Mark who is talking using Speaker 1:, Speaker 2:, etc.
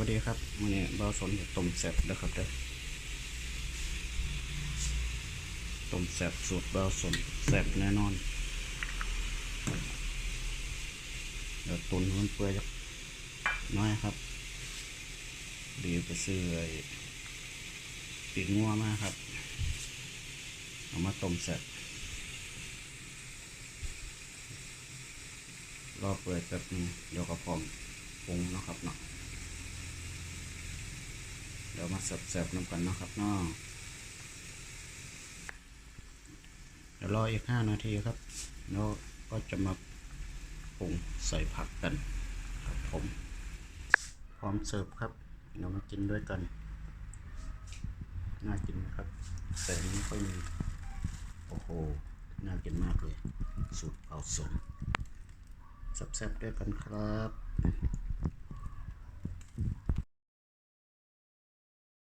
Speaker 1: วัสดีครับวันนี้เราสนต้มแซ่บนะครับเด้อต้มแซ่บสูตรเราสนแซ่บแน่นอน เดี๋ยวตุนให้มันเปื่อยน้อยครับดีไปซื้อไอ้ปีกงัวมาครับ เอามาต้มแซ่บรอเปื่อยแป๊บนึงเดี๋ยวก็พร้อมปรุงเนาะครับเนาะ เดี๋ยวมาแซ่บๆน้ำกันนะครับเนาะเดี๋ยวรออีกห้านาทีครับแล้วก็จะมาปรุงใส่ผักกันครับผม พร้อมเสิร์ฟครับเดี๋ยวมากินด้วยกัน น่ากินนะครับ แต่ไม่ค่อยมี โอ้โห น่ากินมากเลย สูตรเผาสมแซ่บๆด้วยกันครับ